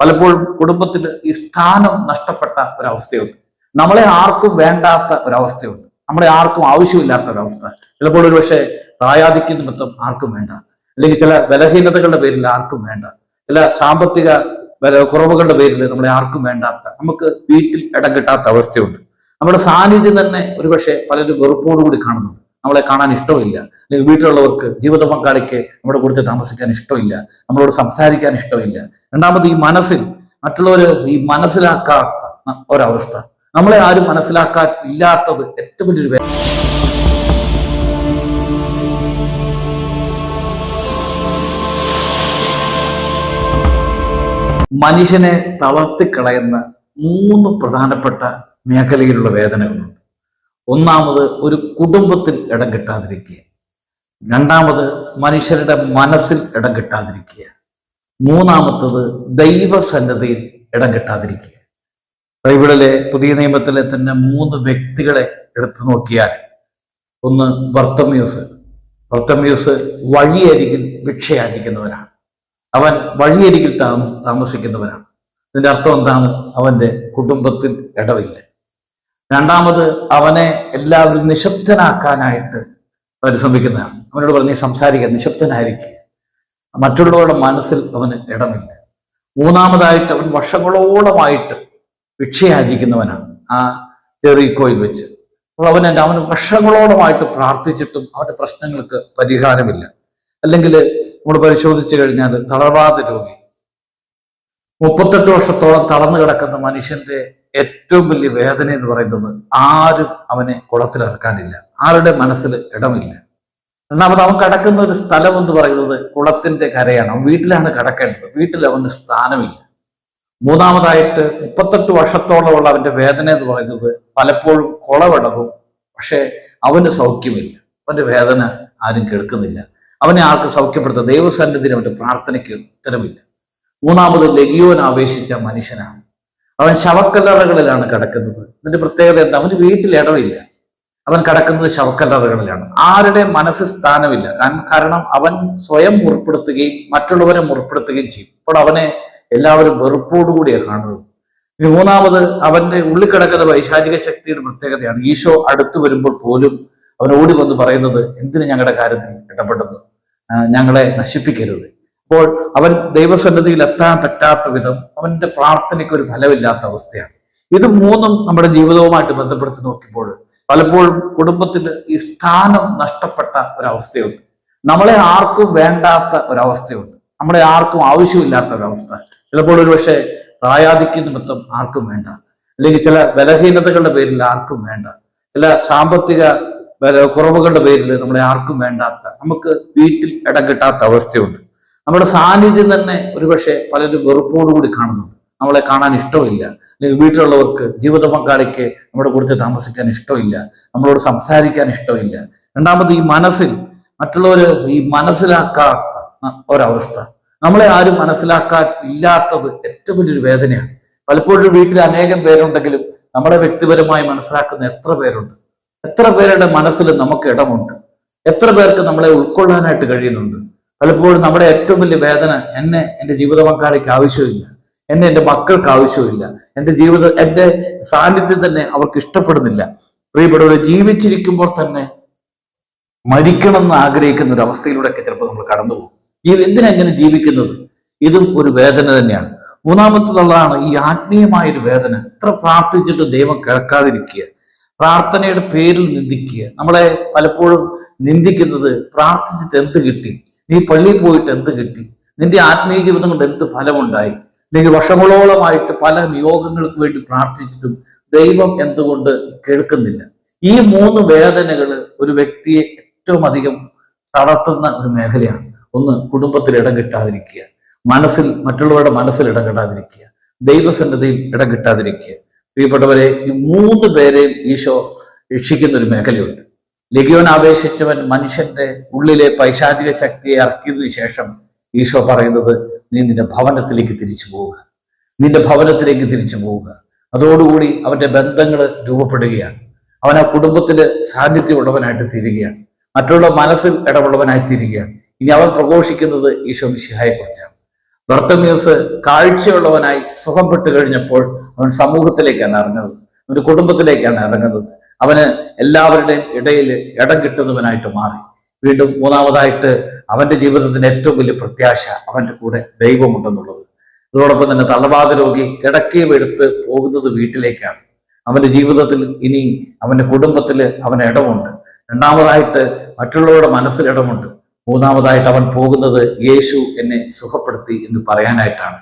പലപ്പോഴും കുടുംബത്തിൽ ഈ സ്ഥാനം നഷ്ടപ്പെട്ട ഒരവസ്ഥയുണ്ട്. നമ്മളെ ആർക്കും വേണ്ടാത്ത ഒരവസ്ഥയുണ്ട്. നമ്മളെ ആർക്കും ആവശ്യമില്ലാത്ത ഒരവസ്ഥ. ചിലപ്പോൾ ഒരു പക്ഷേ പ്രായാധിക്യ നിമിത്തം ആർക്കും വേണ്ട. അല്ലെങ്കിൽ ചില ബലഹീനതകളുടെ പേരിൽ ആർക്കും വേണ്ട. ചില സാമ്പത്തിക കുറവുകളുടെ പേരിൽ നമ്മളെ ആർക്കും വേണ്ടാത്ത നമുക്ക് വീട്ടിൽ ഇടം കിട്ടാത്ത അവസ്ഥയുണ്ട്. നമ്മുടെ സാന്നിധ്യം തന്നെ ഒരുപക്ഷെ പലരും വെറുപ്പോടുകൂടി കാണുന്നുണ്ട്. നമ്മളെ കാണാൻ ഇഷ്ടമില്ല. അല്ലെങ്കിൽ വീട്ടിലുള്ളവർക്ക് ജീവിത പങ്കാളിക്ക് നമ്മുടെ കൂടെ താമസിക്കാൻ ഇഷ്ടമില്ല. നമ്മളോട് സംസാരിക്കാൻ ഇഷ്ടമില്ല. രണ്ടാമത് ഈ മനസ്സിൽ മറ്റുള്ളവർ ഈ മനസ്സിലാക്കാത്ത ഒരവസ്ഥ. നമ്മളെ ആരും മനസ്സിലാക്കാൻ ഇല്ലാത്തത് ഏറ്റവും വലിയൊരു മനുഷ്യനെ തളർത്തിക്കളയുന്ന മൂന്ന് പ്രധാനപ്പെട്ട മേഖലയിലുള്ള വേദനകളുണ്ട്. ഒന്നാമത് ഒരു കുടുംബത്തിൽ ഇടം കിട്ടാതിരിക്കുക. രണ്ടാമത് മനുഷ്യരുടെ മനസ്സിൽ ഇടം കിട്ടാതിരിക്കുക. മൂന്നാമത്തത് ദൈവസന്നദ്ധയിൽ ഇടം കിട്ടാതിരിക്കുക. ബൈബിളിലെ പുതിയ നിയമത്തിലെ തന്നെ മൂന്ന് വ്യക്തികളെ എടുത്തു നോക്കിയാൽ ഒന്ന് ബർത്തമ്യൂസ്. ബർത്തമ്യൂസ് വഴിയരികിൽ ഭിക്ഷയാചിക്കുന്നവനാണ്. അവൻ വഴിയരികിൽ താമ താമസിക്കുന്നവനാണ്. ഇതിന്റെ അർത്ഥം എന്താണ്? അവന്റെ കുടുംബത്തിൽ ഇടവില്ല. രണ്ടാമത് അവനെ എല്ലാവരും നിശബ്ദനാക്കാനായിട്ട് പരിശ്രമിക്കുന്നതാണ്. അവനോട് പറഞ്ഞ് "നീ സംസാരിക്കുക നിശബ്ദനായിരിക്കുക മറ്റുള്ളവരുടെ മനസ്സിൽ അവന് ഇടമില്ല. മൂന്നാമതായിട്ട് അവൻ വർഷങ്ങളോളമായിട്ട് ഭിക്ഷയാചിക്കുന്നവനാണ്. ആ ചെറിയക്കോയിൽ വെച്ച്. അപ്പോൾ അവൻ അവൻ വർഷങ്ങളോളമായിട്ട് പ്രാർത്ഥിച്ചിട്ടും അവന്റെ പ്രശ്നങ്ങൾക്ക് പരിഹാരമില്ല. അല്ലെങ്കിൽ നമ്മൾ പരിശോധിച്ചു കഴിഞ്ഞാൽ തളർവാദ രോഗി. മുപ്പത്തെട്ട് വർഷത്തോളം തളർന്നു കിടക്കുന്ന മനുഷ്യന്റെ ഏറ്റവും വലിയ വേദന എന്ന് പറയുന്നത് ആരും അവനെ കുളത്തിൽ ഇറക്കാനില്ല ആരുടെ മനസ്സിൽ ഇടമില്ല. രണ്ടാമത് അവൻ കടക്കുന്ന ഒരു സ്ഥലം എന്ന് പറയുന്നത് കുളത്തിന്റെ കരയാണ്. അവൻ വീട്ടിലാണ് കിടക്കേണ്ടത്. വീട്ടിൽ അവന് സ്ഥാനമില്ല. മൂന്നാമതായിട്ട് മുപ്പത്തെട്ട് വർഷത്തോളമുള്ള അവന്റെ വേദന എന്ന് പറയുന്നത് പലപ്പോഴും കുളവിടവും പക്ഷെ അവന് സൗഖ്യമില്ല. അവന്റെ വേദന ആരും കേൾക്കുന്നില്ല. അവനെ ആർക്ക് സൗഖ്യപ്പെടുത്ത ദൈവസന്നിധിയിൽ അവന്റെ പ്രാർത്ഥനയ്ക്ക് ഉത്തരമില്ല. മൂന്നാമത് ലഗിയോൻ ആവേശിച്ച മനുഷ്യനാണ്. അവൻ ശവക്കല്ലറകളിലാണ് കിടക്കുന്നത്. ഇതിന്റെ പ്രത്യേകത എന്താ? അവന് വീട്ടിൽ ഇടവില്ല. അവൻ കിടക്കുന്നത് ശവക്കല്ലറകളിലാണ്. ആരുടെ മനസ്സ് സ്ഥാനമില്ല. കാരണം അവൻ സ്വയം മുറിപ്പെടുത്തുകയും മറ്റുള്ളവരെ മുറിപ്പെടുത്തുകയും ചെയ്യും. അപ്പോൾ അവനെ എല്ലാവരും വെറുപ്പോടുകൂടിയാണ് കാണുന്നത്. ഇനി മൂന്നാമത് അവന്റെ ഉള്ളിൽ കിടക്കുന്ന വൈശാചിക ശക്തിയുടെ പ്രത്യേകതയാണ്. ഈശോ അടുത്തു വരുമ്പോൾ പോലും അവൻ ഓടി വന്ന് പറയുന്നത് എന്തിനു ഞങ്ങളുടെ കാര്യത്തിൽ ഇടപെടുന്നു? ഞങ്ങളെ നശിപ്പിക്കരുത്. അപ്പോൾ അവൻ ദൈവസന്നിധിയിൽ എത്താൻ പറ്റാത്ത വിധം അവന്റെ പ്രാർത്ഥനയ്ക്ക് ഒരു ഫലമില്ലാത്ത അവസ്ഥയാണ്. ഇത് മൂന്നും നമ്മുടെ ജീവിതവുമായിട്ട് ബന്ധപ്പെടുത്തി നോക്കിയപ്പോൾ പലപ്പോഴും കുടുംബത്തിൽ ഈ സ്ഥാനം നഷ്ടപ്പെട്ട ഒരവസ്ഥയുണ്ട്. നമ്മളെ ആർക്കും വേണ്ടാത്ത ഒരവസ്ഥയുണ്ട്. നമ്മളെ ആർക്കും ആവശ്യമില്ലാത്ത ഒരവസ്ഥ. ചിലപ്പോൾ ഒരു പക്ഷേ പ്രായാധിക്യ നിമിത്തം ആർക്കും വേണ്ട. അല്ലെങ്കിൽ ചില ബലഹീനതകളുടെ പേരിൽ ആർക്കും വേണ്ട. ചില സാമ്പത്തിക കുറവുകളുടെ പേരിൽ നമ്മളെ ആർക്കും വേണ്ടാത്ത. നമുക്ക് വീട്ടിൽ ഇടം കിട്ടാത്ത അവസ്ഥയുണ്ട്. നമ്മുടെ സാന്നിധ്യം തന്നെ ഒരുപക്ഷെ പലരും വെറുപ്പോടുകൂടി കാണുന്നുണ്ട്. നമ്മളെ കാണാൻ ഇഷ്ടമില്ല. അല്ലെങ്കിൽ വീട്ടിലുള്ളവർക്ക് ജീവിത പങ്കാളിക്ക് നമ്മുടെ കൂടുതൽ താമസിക്കാൻ ഇഷ്ടമില്ല. നമ്മളോട് സംസാരിക്കാൻ ഇഷ്ടമില്ല. രണ്ടാമത് ഈ മനസ്സിൽ മറ്റുള്ളവർ ഈ മനസ്സിലാക്കാത്ത ഒരവസ്ഥ. നമ്മളെ ആരും മനസ്സിലാക്കാൻ ഇല്ലാത്തത് ഏറ്റവും വലിയൊരു വേദനയാണ്. പലപ്പോഴും വീട്ടിൽ അനേകം പേരുണ്ടെങ്കിലും നമ്മളെ വ്യക്തിപരമായി മനസ്സിലാക്കുന്ന എത്ര പേരുണ്ട്. എത്ര പേരുടെ മനസ്സിൽ നമുക്ക് ഇടമുണ്ട്. എത്ര പേർക്ക് നമ്മളെ ഉൾക്കൊള്ളാനായിട്ട് കഴിയുന്നുണ്ട്. പലപ്പോഴും നമ്മുടെ ഏറ്റവും വലിയ വേദന എന്നെ എന്റെ ജീവിത പങ്കാളിക്ക് ആവശ്യമില്ല. എന്നെ എന്റെ മക്കൾക്ക് ആവശ്യമില്ല. എന്റെ ജീവിത എന്റെ സാന്നിധ്യം തന്നെ അവർക്ക് ഇഷ്ടപ്പെടുന്നില്ല. പ്രിയപ്പെട്ടവർ ജീവിച്ചിരിക്കുമ്പോൾ തന്നെ മരിക്കണമെന്ന് ആഗ്രഹിക്കുന്ന ഒരു അവസ്ഥയിലൂടെയൊക്കെ ചിലപ്പോൾ നമ്മൾ കടന്നുപോകും. ജീവ എന്തിനാ ഇങ്ങനെ ജീവിക്കുന്നത്? ഇതും ഒരു വേദന തന്നെയാണ്. മൂന്നാമത്തതുള്ളതാണ് ഈ ആത്മീയമായ ഒരു വേദന. എത്ര പ്രാർത്ഥിച്ചിട്ട് ദൈവം കേൾക്കാതിരിക്കുക. പ്രാർത്ഥനയുടെ പേരിൽ നിന്ദിക്കുക. നമ്മളെ പലപ്പോഴും നിന്ദിക്കുന്നത് പ്രാർത്ഥിച്ചിട്ട് എന്ത് കിട്ടി? നീ പള്ളിയിൽ പോയിട്ട് എന്ത് കിട്ടി? നിന്റെ ആത്മീയ ജീവിതം കൊണ്ട് എന്ത് ഫലമുണ്ടായി? അല്ലെങ്കിൽ വർഷങ്ങളോളമായിട്ട് പല നിയോഗങ്ങൾക്ക് വേണ്ടി പ്രാർത്ഥിച്ചിട്ടും ദൈവം എന്തുകൊണ്ട് കേൾക്കുന്നില്ല? ഈ മൂന്ന് വേദനകൾ ഒരു വ്യക്തിയെ ഏറ്റവും അധികം തളർത്തുന്ന ഒരു മേഖലയാണ്. ഒന്ന് കുടുംബത്തിൽ ഇടം കിട്ടാതിരിക്കുക. മനസ്സിൽ മറ്റുള്ളവരുടെ മനസ്സിൽ ഇടം കിട്ടാതിരിക്കുക ദൈവസന്നദ്ധയിൽ ഇടം കിട്ടാതിരിക്കുക. പ്രിയപ്പെട്ടവരെ ഈ മൂന്ന് പേരെയും ഈശോ രക്ഷിക്കുന്ന ഒരു മേഖലയുണ്ട്. ലഗിയോൻ ആവേശിച്ചവൻ മനുഷ്യന്റെ ഉള്ളിലെ പൈശാചിക ശക്തിയെ ഇറക്കിയതിനു ശേഷം ഈശോ പറയുന്നത് നീ നിന്റെ ഭവനത്തിലേക്ക് തിരിച്ചു പോവുക. നിന്റെ ഭവനത്തിലേക്ക് തിരിച്ചു പോവുക. അതോടുകൂടി അവന്റെ ബന്ധങ്ങൾ രൂപപ്പെടുകയാണ്. അവൻ ആ കുടുംബത്തിന് സാന്നിധ്യമുള്ളവനായിട്ട് തീരുകയാണ്. മറ്റുള്ള മനസ്സിൽ ഇടപെടുന്നവനായി തീരുകയാണ്. ഇനി അവൻ പ്രഘോഷിക്കുന്നത് ഈശോ മിശിഹായെ കുറിച്ചാണ് ബർത്തമ്യൂസ് കാഴ്ചയുള്ളവനായി സുഖം പെട്ട് കഴിഞ്ഞപ്പോൾ അവൻ സമൂഹത്തിലേക്കാണ് ഇറങ്ങുന്നത്. അവന്റെ കുടുംബത്തിലേക്കാണ് ഇറങ്ങുന്നത്. അവന് എല്ലാവരുടെയും ഇടയിൽ ഇടം കിട്ടുന്നവനായിട്ട് മാറി. വീണ്ടും മൂന്നാമതായിട്ട് അവന്റെ ജീവിതത്തിന്റെ ഏറ്റവും വലിയ പ്രത്യാശ അവന്റെ കൂടെ ദൈവമുണ്ടെന്നുള്ളത്. അതോടൊപ്പം തന്നെ തളവാത രോഗി കിടക്കയും എടുത്ത് പോകുന്നത് വീട്ടിലേക്കാണ്. അവന്റെ ജീവിതത്തിൽ ഇനി അവന്റെ കുടുംബത്തിൽ അവന് ഇടമുണ്ട്. രണ്ടാമതായിട്ട് മറ്റുള്ളവരുടെ മനസ്സിൽ ഇടമുണ്ട്. മൂന്നാമതായിട്ട് അവൻ പോകുന്നത് യേശു എന്നെ സുഖപ്പെടുത്തി എന്ന് പറയാനായിട്ടാണ്.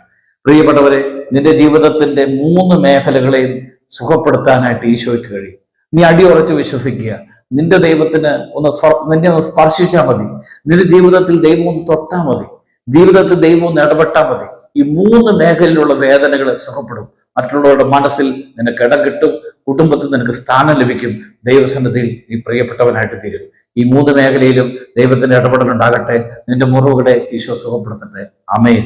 പ്രിയപ്പെട്ടവരെ നിന്റെ ജീവിതത്തിന്റെ മൂന്ന് മേഖലകളെയും സുഖപ്പെടുത്താനായിട്ട് ഈശോയ്ക്ക് കഴിയും. നീ അടിയുറച്ച് വിശ്വസിക്കുക. നിന്റെ ദൈവത്തിന് ഒന്ന് നിന്നെ ഒന്ന് സ്പർശിച്ചാൽ മതി. നിന്റെ ജീവിതത്തിൽ ദൈവം ഒന്ന് തൊട്ടാൽ മതി. ജീവിതത്തിൽ ദൈവം ഒന്ന് ഇടപെട്ടാൽ മതി. ഈ മൂന്ന് മേഖലയിലുള്ള വേദനകൾ സുഖപ്പെടും. മറ്റുള്ളവരുടെ മനസ്സിൽ നിനക്ക് ഇടം കിട്ടും. കുടുംബത്തിൽ നിനക്ക് സ്ഥാനം ലഭിക്കും. ദൈവസന്നിധിയിൽ നീ പ്രിയപ്പെട്ടവനായിട്ട് തീരും. ഈ മൂന്ന് മേഖലയിലും ദൈവത്തിന്റെ ഇടപെടൽ ഉണ്ടാകട്ടെ നിന്റെ മുറിവുകളെ ഈശോ സുഖപ്പെടുത്തട്ടെ. അമേൻ